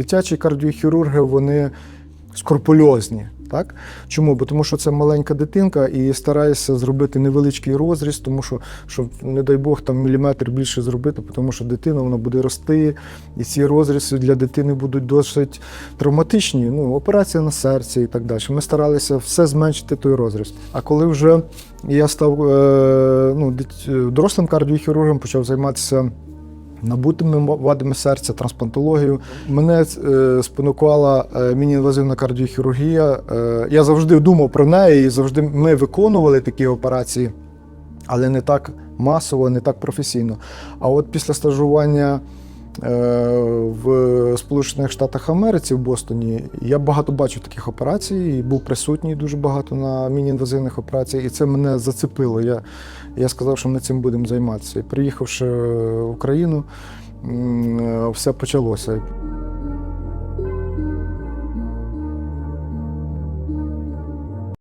дитячі кардіохірурги вони скрупульозні. Так? Чому? Бо тому що це маленька дитинка і стараєшся зробити невеличкий розріз, тому що, щоб, не дай Бог, там міліметр більше зробити, тому що дитина вона буде рости, і ці розрізи для дитини будуть досить травматичні. Ну, операція на серці і так далі. Ми старалися все зменшити той розріз. А коли вже я став е, ну, дорослим кардіохірургом, почав займатися набутими вадами серця, трансплантологію. Мене е, спонукала е, міні-інвазивна кардіохірургія. Е, я завжди думав про неї, і завжди ми виконували такі операції, але не так масово, не так професійно. А от після стажування в Сполучених Штатах Америці в Бостоні я багато бачив таких операцій і був присутній дуже багато на міні-інвазивних операціях, і це мене зацепило. Я, я сказав, що ми цим будемо займатися. І приїхавши в Україну, е, все почалося.